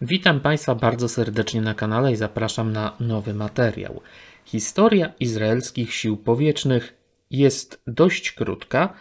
Witam Państwa bardzo serdecznie na kanale i zapraszam na nowy materiał. Historia izraelskich sił powietrznych jest dość krótka,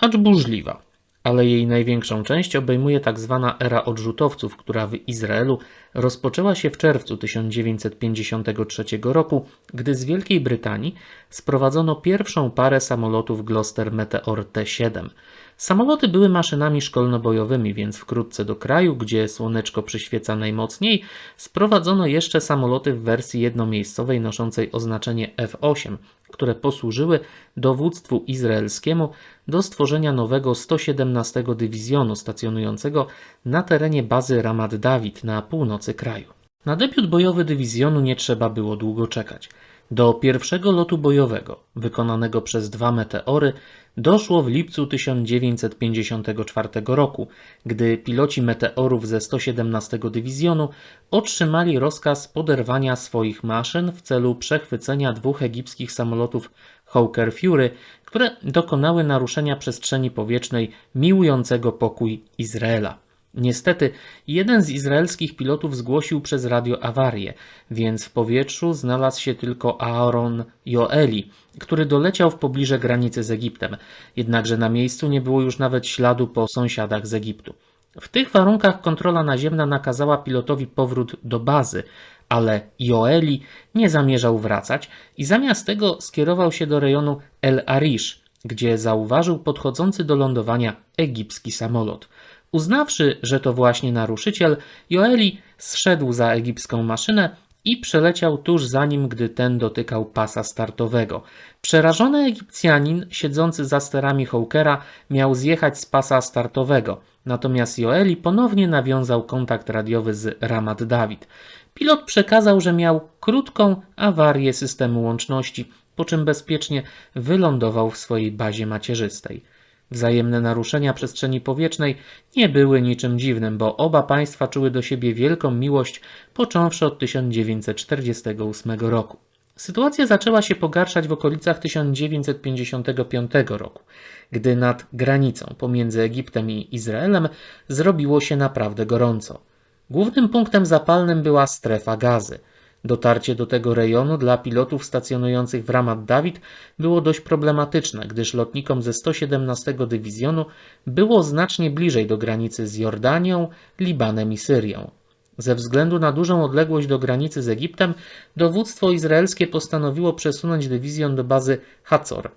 acz burzliwa, ale jej największą część obejmuje tak zwana era odrzutowców, która w Izraelu rozpoczęła się w czerwcu 1953 roku, gdy z Wielkiej Brytanii sprowadzono pierwszą parę samolotów Gloster Meteor T-7. Samoloty były maszynami szkolno-bojowymi, więc wkrótce do kraju, gdzie słoneczko przyświeca najmocniej, sprowadzono jeszcze samoloty w wersji jednomiejscowej noszącej oznaczenie F-8, które posłużyły dowództwu izraelskiemu do stworzenia nowego 117 dywizjonu stacjonującego na terenie bazy Ramat David na północy kraju. Na debiut bojowy dywizjonu nie trzeba było długo czekać. Do pierwszego lotu bojowego, wykonanego przez dwa meteory, doszło w lipcu 1954 roku, gdy piloci meteorów ze 117 Dywizjonu otrzymali rozkaz poderwania swoich maszyn w celu przechwycenia dwóch egipskich samolotów Hawker Fury, które dokonały naruszenia przestrzeni powietrznej miłującego pokój Izraela. Niestety, jeden z izraelskich pilotów zgłosił przez radio awarię, więc w powietrzu znalazł się tylko Aaron Joeli, który doleciał w pobliże granicy z Egiptem. Jednakże na miejscu nie było już nawet śladu po sąsiadach z Egiptu. W tych warunkach kontrola naziemna nakazała pilotowi powrót do bazy, ale Joeli nie zamierzał wracać i zamiast tego skierował się do rejonu El Arish, gdzie zauważył podchodzący do lądowania egipski samolot. Uznawszy, że to właśnie naruszyciel, Joeli zszedł za egipską maszynę i przeleciał tuż za nim, gdy ten dotykał pasa startowego. Przerażony Egipcjanin, siedzący za sterami Hawkera, miał zjechać z pasa startowego, natomiast Joeli ponownie nawiązał kontakt radiowy z Ramat David. Pilot przekazał, że miał krótką awarię systemu łączności, po czym bezpiecznie wylądował w swojej bazie macierzystej. Wzajemne naruszenia przestrzeni powietrznej nie były niczym dziwnym, bo oba państwa czuły do siebie wielką miłość, począwszy od 1948 roku. Sytuacja zaczęła się pogarszać w okolicach 1955 roku, gdy nad granicą pomiędzy Egiptem i Izraelem zrobiło się naprawdę gorąco. Głównym punktem zapalnym była strefa gazy – Dotarcie do tego rejonu dla pilotów stacjonujących w Ramat David było dość problematyczne, gdyż lotnikom ze 117 Dywizjonu było znacznie bliżej do granicy z Jordanią, Libanem i Syrią. Ze względu na dużą odległość do granicy z Egiptem, dowództwo izraelskie postanowiło przesunąć dywizjon do bazy Hatzor.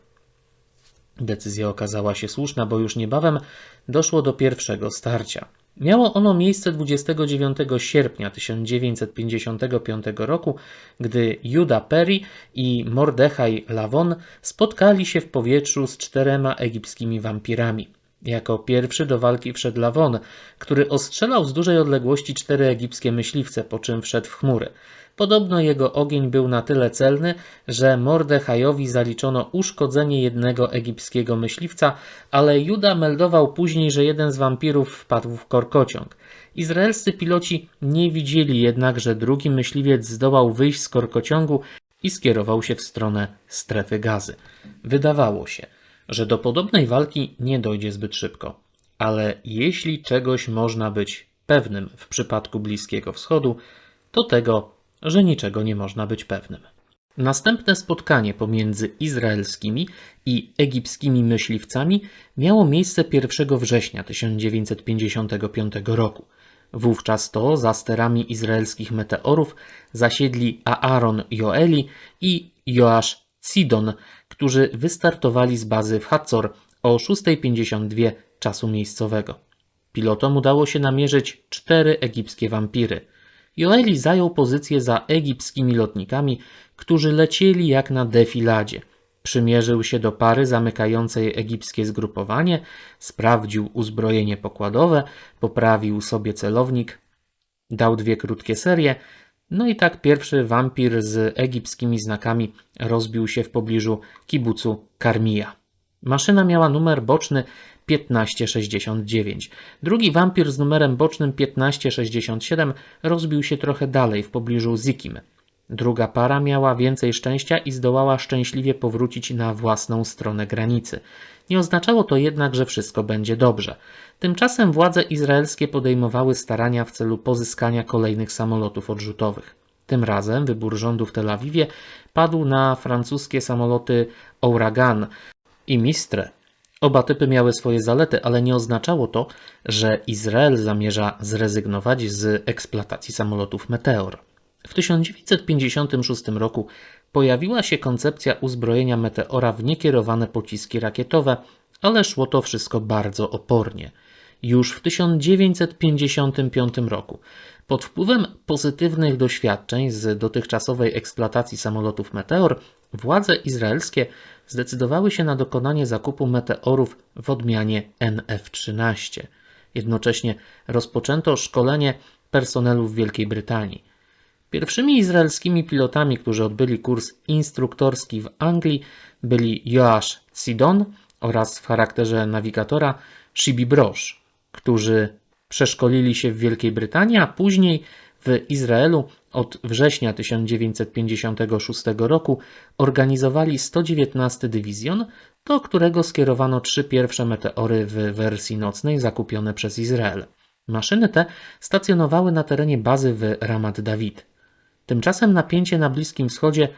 Decyzja okazała się słuszna, bo już niebawem doszło do pierwszego starcia. Miało ono miejsce 29 sierpnia 1955 roku, gdy Juda Perry i Mordechai Lavon spotkali się w powietrzu z czterema egipskimi wampirami. Jako pierwszy do walki wszedł Lavon, który ostrzelał z dużej odległości cztery egipskie myśliwce, po czym wszedł w chmury. Podobno jego ogień był na tyle celny, że Mordechajowi zaliczono uszkodzenie jednego egipskiego myśliwca, ale Juda meldował później, że jeden z wampirów wpadł w korkociąg. Izraelscy piloci nie widzieli jednak, że drugi myśliwiec zdołał wyjść z korkociągu i skierował się w stronę strefy gazy. Wydawało się, że do podobnej walki nie dojdzie zbyt szybko. Ale jeśli czegoś można być pewnym w przypadku Bliskiego Wschodu, to tego, że niczego nie można być pewnym. Następne spotkanie pomiędzy izraelskimi i egipskimi myśliwcami miało miejsce 1 września 1955 roku. Wówczas to za sterami izraelskich meteorów zasiedli Aaron Joeli i Joash Sidon, którzy wystartowali z bazy w Hatzor o 6.52 czasu miejscowego. Pilotom udało się namierzyć cztery egipskie wampiry – Joeli zajął pozycję za egipskimi lotnikami, którzy lecieli jak na defiladzie. Przymierzył się do pary zamykającej egipskie zgrupowanie, sprawdził uzbrojenie pokładowe, poprawił sobie celownik, dał dwie krótkie serie, no i tak pierwszy wampir z egipskimi znakami rozbił się w pobliżu kibucu Karmija. Maszyna miała numer boczny 1569. Drugi wampir z numerem bocznym 1567 rozbił się trochę dalej w pobliżu Zikim. Druga para miała więcej szczęścia i zdołała szczęśliwie powrócić na własną stronę granicy. Nie oznaczało to jednak, że wszystko będzie dobrze. Tymczasem władze izraelskie podejmowały starania w celu pozyskania kolejnych samolotów odrzutowych. Tym razem wybór rządu w Tel Awiwie padł na francuskie samoloty Ouragan i Mistre. Oba typy miały swoje zalety, ale nie oznaczało to, że Izrael zamierza zrezygnować z eksploatacji samolotów Meteor. W 1956 roku pojawiła się koncepcja uzbrojenia Meteora w niekierowane pociski rakietowe, ale szło to wszystko bardzo opornie. Już w 1955 roku, pod wpływem pozytywnych doświadczeń z dotychczasowej eksploatacji samolotów Meteor, władze izraelskie zdecydowały się na dokonanie zakupu meteorów w odmianie NF-13. Jednocześnie rozpoczęto szkolenie personelu w Wielkiej Brytanii. Pierwszymi izraelskimi pilotami, którzy odbyli kurs instruktorski w Anglii, byli Joash Sidon oraz w charakterze nawigatora Shibi Brosz, którzy przeszkolili się w Wielkiej Brytanii, a później w Izraelu od września 1956 roku organizowali 119 Dywizjon, do którego skierowano trzy pierwsze meteory w wersji nocnej zakupione przez Izrael. Maszyny te stacjonowały na terenie bazy w Ramat David. Tymczasem napięcie na Bliskim Wschodzie,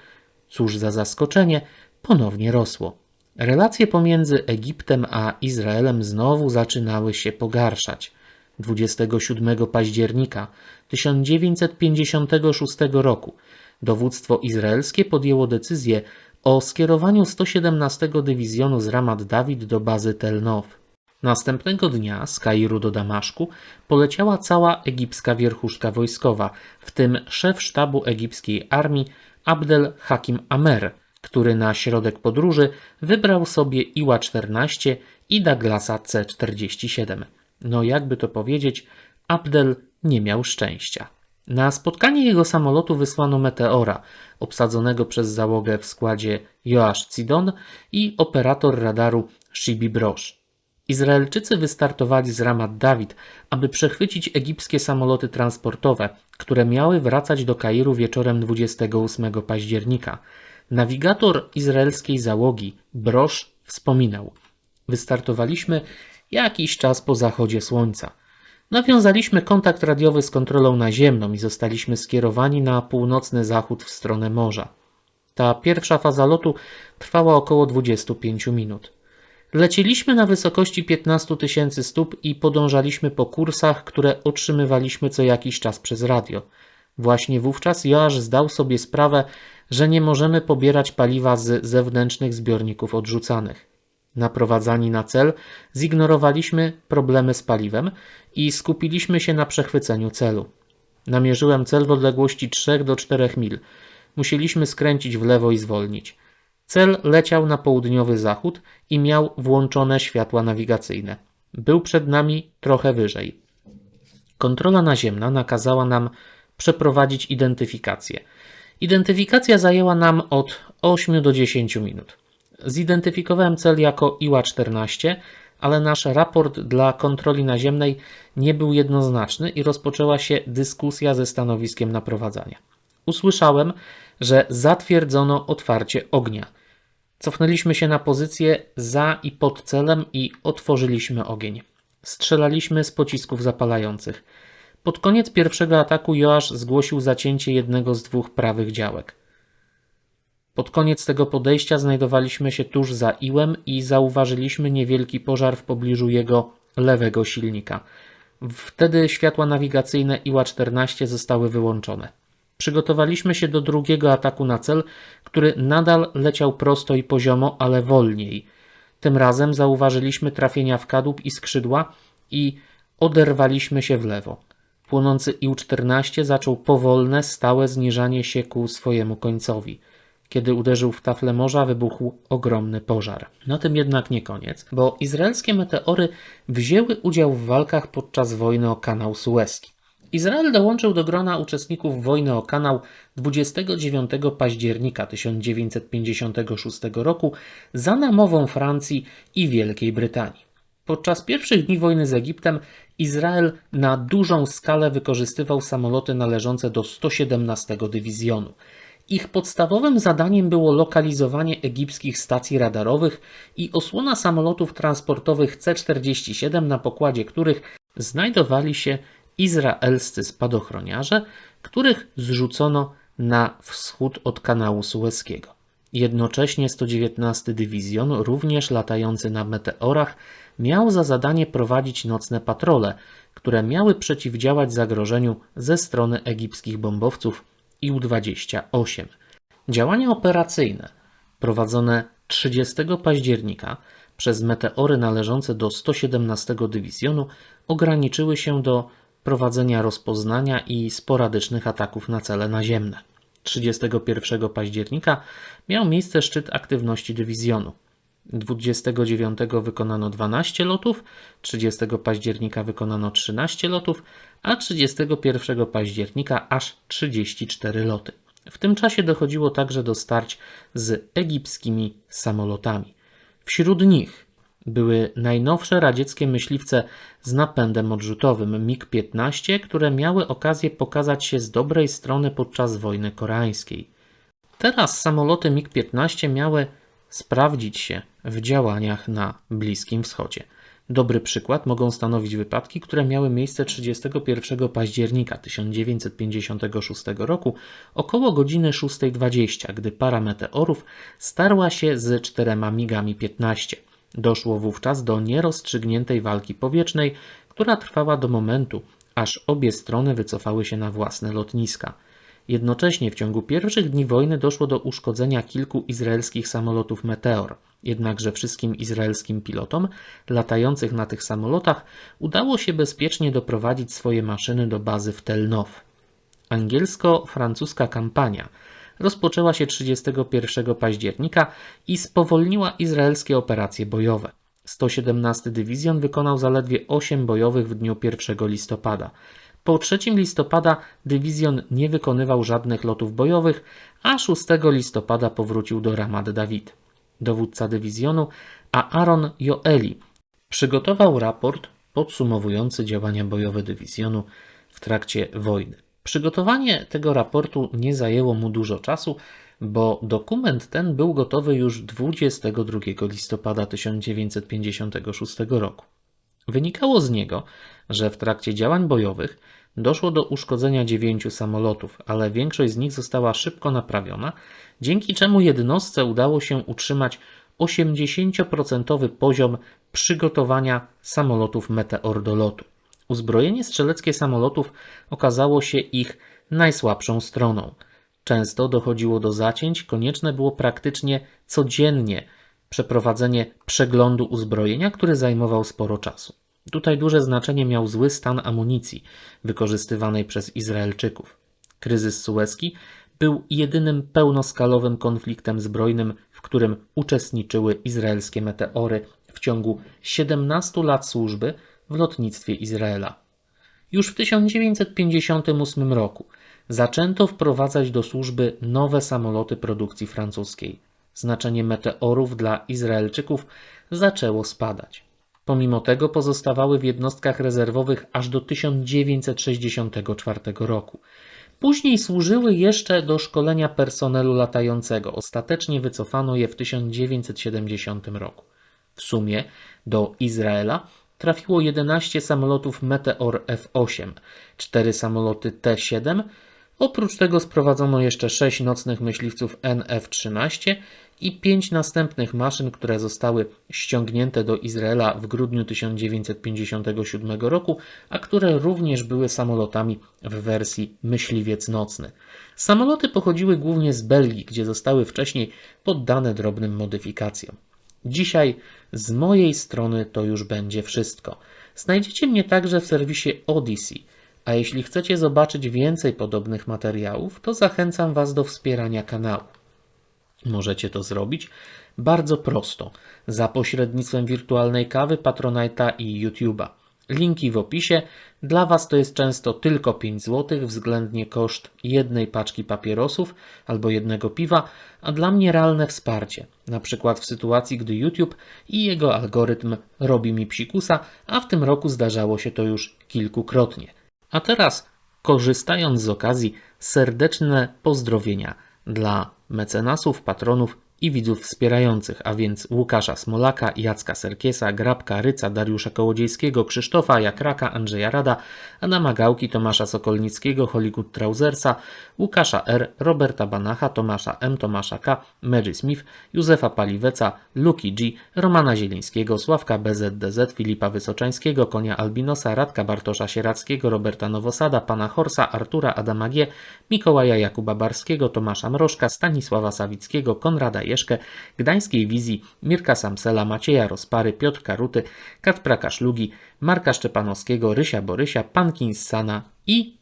cóż za zaskoczenie, ponownie rosło. Relacje pomiędzy Egiptem a Izraelem znowu zaczynały się pogarszać. 27 października 1956 roku dowództwo izraelskie podjęło decyzję o skierowaniu 117 Dywizjonu z Ramat David do bazy Tel Nov. Następnego dnia z Kairu do Damaszku poleciała cała egipska wierchuszka wojskowa, w tym szef sztabu egipskiej armii Abdel Hakim Amer, który na środek podróży wybrał sobie Iła-14 i Douglasa C-47. No jakby to powiedzieć, Abdel nie miał szczęścia. Na spotkanie jego samolotu wysłano Meteora, obsadzonego przez załogę w składzie Joash Cidon i operator radaru Shibi Brosz. Izraelczycy wystartowali z Ramat David, aby przechwycić egipskie samoloty transportowe, które miały wracać do Kairu wieczorem 28 października. Nawigator izraelskiej załogi, Brosz, wspominał: Wystartowaliśmy jakiś czas po zachodzie słońca. Nawiązaliśmy kontakt radiowy z kontrolą naziemną i zostaliśmy skierowani na północny zachód w stronę morza. Ta pierwsza faza lotu trwała około 25 minut. Lecieliśmy na wysokości 15 tysięcy stóp i podążaliśmy po kursach, które otrzymywaliśmy co jakiś czas przez radio. Właśnie wówczas Joasz zdał sobie sprawę, że nie możemy pobierać paliwa z zewnętrznych zbiorników odrzucanych. Naprowadzani na cel, zignorowaliśmy problemy z paliwem i skupiliśmy się na przechwyceniu celu. Namierzyłem cel w odległości 3 do 4 mil. Musieliśmy skręcić w lewo i zwolnić. Cel leciał na południowy zachód i miał włączone światła nawigacyjne. Był przed nami trochę wyżej. Kontrola naziemna nakazała nam przeprowadzić identyfikację. Identyfikacja zajęła nam od 8 do 10 minut. Zidentyfikowałem cel jako Iła-14, ale nasz raport dla kontroli naziemnej nie był jednoznaczny i rozpoczęła się dyskusja ze stanowiskiem naprowadzania. Usłyszałem, że zatwierdzono otwarcie ognia. Cofnęliśmy się na pozycję za i pod celem i otworzyliśmy ogień. Strzelaliśmy z pocisków zapalających. Pod koniec pierwszego ataku Joasz zgłosił zacięcie jednego z dwóch prawych działek. Pod koniec tego podejścia znajdowaliśmy się tuż za iłem i zauważyliśmy niewielki pożar w pobliżu jego lewego silnika. Wtedy światła nawigacyjne Iła-14 zostały wyłączone. Przygotowaliśmy się do drugiego ataku na cel, który nadal leciał prosto i poziomo, ale wolniej. Tym razem zauważyliśmy trafienia w kadłub i skrzydła i oderwaliśmy się w lewo. Płonący Ił-14 zaczął powolne, stałe zniżanie się ku swojemu końcowi. Kiedy uderzył w tafle morza, wybuchł ogromny pożar. Na tym jednak nie koniec, bo izraelskie meteory wzięły udział w walkach podczas wojny o kanał Suezki. Izrael dołączył do grona uczestników wojny o kanał 29 października 1956 roku za namową Francji i Wielkiej Brytanii. Podczas pierwszych dni wojny z Egiptem Izrael na dużą skalę wykorzystywał samoloty należące do 117 Dywizjonu. Ich podstawowym zadaniem było lokalizowanie egipskich stacji radarowych i osłona samolotów transportowych C-47, na pokładzie których znajdowali się izraelscy spadochroniarze, których zrzucono na wschód od kanału Sueskiego. Jednocześnie 119 Dywizjon, również latający na meteorach, miał za zadanie prowadzić nocne patrole, które miały przeciwdziałać zagrożeniu ze strony egipskich bombowców Ił-28. Działania operacyjne prowadzone 30 października przez meteory należące do 117 Dywizjonu ograniczyły się do prowadzenia rozpoznania i sporadycznych ataków na cele naziemne. 31 października miał miejsce szczyt aktywności dywizjonu. 29 wykonano 12 lotów, 30 października wykonano 13 lotów, a 31 października aż 34 loty. W tym czasie dochodziło także do starć z egipskimi samolotami. Wśród nich były najnowsze radzieckie myśliwce z napędem odrzutowym MiG-15, które miały okazję pokazać się z dobrej strony podczas wojny koreańskiej. Teraz samoloty MiG-15 miały sprawdzić się w działaniach na Bliskim Wschodzie. Dobry przykład mogą stanowić wypadki, które miały miejsce 31 października 1956 roku około godziny 6.20, gdy para meteorów starła się z czterema migami 15. Doszło wówczas do nierozstrzygniętej walki powietrznej, która trwała do momentu, aż obie strony wycofały się na własne lotniska. Jednocześnie w ciągu pierwszych dni wojny doszło do uszkodzenia kilku izraelskich samolotów Meteor. Jednakże wszystkim izraelskim pilotom latających na tych samolotach udało się bezpiecznie doprowadzić swoje maszyny do bazy w Tel Nof. Angielsko-francuska kampania rozpoczęła się 31 października i spowolniła izraelskie operacje bojowe. 117 Dywizjon wykonał zaledwie 8 bojowych w dniu 1 listopada. Po 3 listopada dywizjon nie wykonywał żadnych lotów bojowych, a 6 listopada powrócił do Ramat David. Dowódca dywizjonu, Aaron Joeli przygotował raport podsumowujący działania bojowe dywizjonu w trakcie wojny. Przygotowanie tego raportu nie zajęło mu dużo czasu, bo dokument ten był gotowy już 22 listopada 1956 roku. Wynikało z niego, że w trakcie działań bojowych doszło do uszkodzenia dziewięciu samolotów, ale większość z nich została szybko naprawiona, dzięki czemu jednostce udało się utrzymać 80% poziom przygotowania samolotów Meteor do lotu. Uzbrojenie strzeleckie samolotów okazało się ich najsłabszą stroną. Często dochodziło do zacięć, konieczne było praktycznie codziennie przeprowadzenie przeglądu uzbrojenia, który zajmował sporo czasu. Tutaj duże znaczenie miał zły stan amunicji wykorzystywanej przez Izraelczyków. Kryzys sueski był jedynym pełnoskalowym konfliktem zbrojnym, w którym uczestniczyły izraelskie meteory w ciągu 17 lat służby w lotnictwie Izraela. Już w 1958 roku zaczęto wprowadzać do służby nowe samoloty produkcji francuskiej. Znaczenie meteorów dla Izraelczyków zaczęło spadać. Pomimo tego pozostawały w jednostkach rezerwowych aż do 1964 roku. Później służyły jeszcze do szkolenia personelu latającego. Ostatecznie wycofano je w 1970 roku. W sumie do Izraela trafiło 11 samolotów Meteor F-8, 4 samoloty T-7, oprócz tego sprowadzono jeszcze 6 nocnych myśliwców NF-13 i 5 następnych maszyn, które zostały ściągnięte do Izraela w grudniu 1957 roku, a które również były samolotami w wersji myśliwiec nocny. Samoloty pochodziły głównie z Belgii, gdzie zostały wcześniej poddane drobnym modyfikacjom. Dzisiaj z mojej strony to już będzie wszystko. Znajdziecie mnie także w serwisie Odyssey, a jeśli chcecie zobaczyć więcej podobnych materiałów, to zachęcam Was do wspierania kanału. Możecie to zrobić bardzo prosto, za pośrednictwem wirtualnej kawy, Patronite'a i YouTube'a. Linki w opisie. Dla Was to jest często tylko 5 zł, względnie koszt jednej paczki papierosów albo jednego piwa, a dla mnie realne wsparcie. Na przykład w sytuacji, gdy YouTube i jego algorytm robi mi psikusa, a w tym roku zdarzało się to już kilkukrotnie. A teraz, korzystając z okazji, serdeczne pozdrowienia dla mecenasów, patronów i widzów wspierających, a więc Łukasza Smolaka, Jacka Serkiesa, Grabka, Ryca, Dariusza Kołodziejskiego, Krzysztofa Jakraka, Andrzeja Rada, Adama Gałki, Tomasza Sokolnickiego, Hollywood Trausersa, Łukasza R., Roberta Banacha, Tomasza M., Tomasza K., Mary Smith, Józefa Paliweca, Luki G., Romana Zielińskiego, Sławka BZDZ, Filipa Wysoczańskiego, Konia Albinosa, Radka Bartosza Sierackiego, Roberta Nowosada, Pana Horsa, Artura Adama G., Mikołaja Jakuba Barskiego, Tomasza Mrożka, Stanisława Sawickiego, Konrada Jeszkę, Gdańskiej Wizji, Mirka Samsela, Macieja Rozpary, Piotrka Ruty, Kacpra Kaszlugi, Marka Szczepanowskiego, Rysia Borysia, Pankinsana i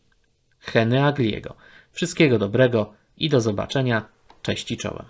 Heny Agliego. Wszystkiego dobrego i do zobaczenia. Cześć i czołem.